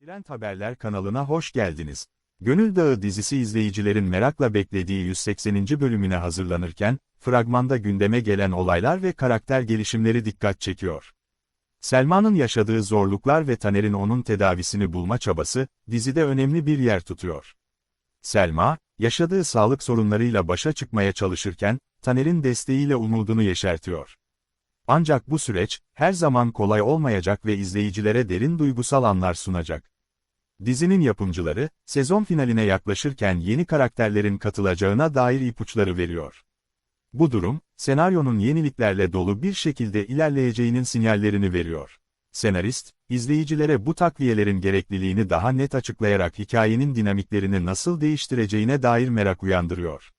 Trend Haberler kanalına hoş geldiniz. Gönül Dağı dizisi izleyicilerin merakla beklediği 180. bölümüne hazırlanırken, fragmanda gündeme gelen olaylar ve karakter gelişimleri dikkat çekiyor. Selma'nın yaşadığı zorluklar ve Taner'in onun tedavisini bulma çabası, dizide önemli bir yer tutuyor. Selma, yaşadığı sağlık sorunlarıyla başa çıkmaya çalışırken, Taner'in desteğiyle umudunu yeşertiyor. Ancak bu süreç, her zaman kolay olmayacak ve izleyicilere derin duygusal anlar sunacak. Dizinin yapımcıları, sezon finaline yaklaşırken yeni karakterlerin katılacağına dair ipuçları veriyor. Bu durum, senaryonun yeniliklerle dolu bir şekilde ilerleyeceğinin sinyallerini veriyor. Senarist, izleyicilere bu takviyelerin gerekliliğini daha net açıklayarak hikayenin dinamiklerini nasıl değiştireceğine dair merak uyandırıyor.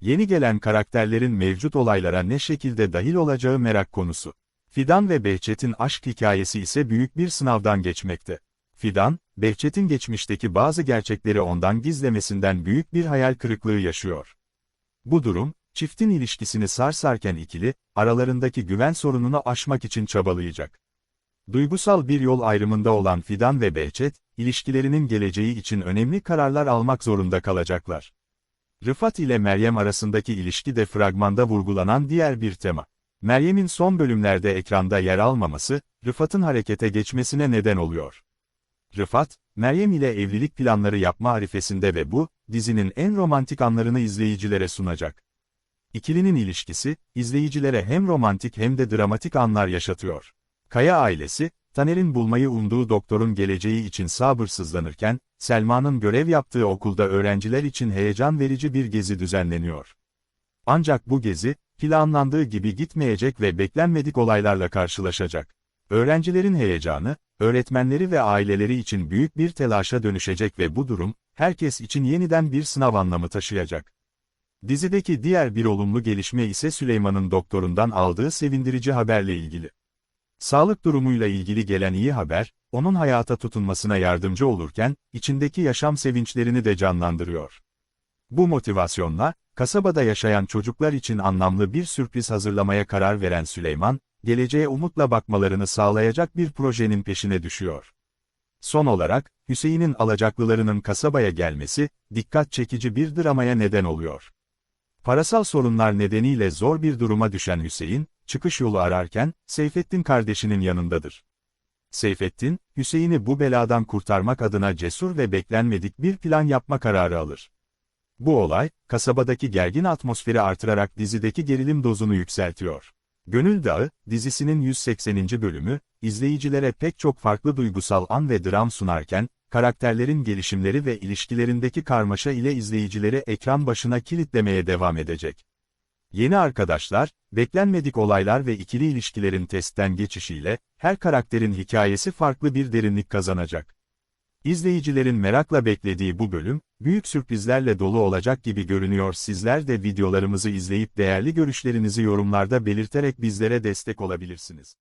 Yeni gelen karakterlerin mevcut olaylara ne şekilde dahil olacağı merak konusu. Fidan ve Behçet'in aşk hikayesi ise büyük bir sınavdan geçmekte. Fidan, Behçet'in geçmişteki bazı gerçekleri ondan gizlemesinden büyük bir hayal kırıklığı yaşıyor. Bu durum, çiftin ilişkisini sarsarken ikili, aralarındaki güven sorununu aşmak için çabalayacak. Duygusal bir yol ayrımında olan Fidan ve Behçet, ilişkilerinin geleceği için önemli kararlar almak zorunda kalacaklar. Rıfat ile Meryem arasındaki ilişki de fragmanda vurgulanan diğer bir tema. Meryem'in son bölümlerde ekranda yer almaması, Rıfat'ın harekete geçmesine neden oluyor. Rıfat, Meryem ile evlilik planları yapma arifesinde ve bu, dizinin en romantik anlarını izleyicilere sunacak. İkilinin ilişkisi, izleyicilere hem romantik hem de dramatik anlar yaşatıyor. Kaya ailesi, Taner'in bulmayı umduğu doktorun geleceği için sabırsızlanırken, Selma'nın görev yaptığı okulda öğrenciler için heyecan verici bir gezi düzenleniyor. Ancak bu gezi, planlandığı gibi gitmeyecek ve beklenmedik olaylarla karşılaşacak. Öğrencilerin heyecanı, öğretmenleri ve aileleri için büyük bir telaşa dönüşecek ve bu durum, herkes için yeniden bir sınav anlamı taşıyacak. Dizideki diğer bir olumlu gelişme ise Süleyman'ın doktorundan aldığı sevindirici haberle ilgili. Sağlık durumuyla ilgili gelen iyi haber, onun hayata tutunmasına yardımcı olurken, içindeki yaşam sevinçlerini de canlandırıyor. Bu motivasyonla, kasabada yaşayan çocuklar için anlamlı bir sürpriz hazırlamaya karar veren Süleyman, geleceğe umutla bakmalarını sağlayacak bir projenin peşine düşüyor. Son olarak, Hüseyin'in alacaklılarının kasabaya gelmesi, dikkat çekici bir dramaya neden oluyor. Parasal sorunlar nedeniyle zor bir duruma düşen Hüseyin, çıkış yolu ararken, Seyfettin kardeşinin yanındadır. Seyfettin, Hüseyin'i bu beladan kurtarmak adına cesur ve beklenmedik bir plan yapma kararı alır. Bu olay, kasabadaki gergin atmosferi artırarak dizideki gerilim dozunu yükseltiyor. Gönül Dağı, dizisinin 180. bölümü, izleyicilere pek çok farklı duygusal an ve dram sunarken, karakterlerin gelişimleri ve ilişkilerindeki karmaşa ile izleyicileri ekran başına kilitlemeye devam edecek. Yeni arkadaşlar, beklenmedik olaylar ve ikili ilişkilerin testten geçişiyle, her karakterin hikayesi farklı bir derinlik kazanacak. İzleyicilerin merakla beklediği bu bölüm, büyük sürprizlerle dolu olacak gibi görünüyor. Sizler de videolarımızı izleyip değerli görüşlerinizi yorumlarda belirterek bizlere destek olabilirsiniz.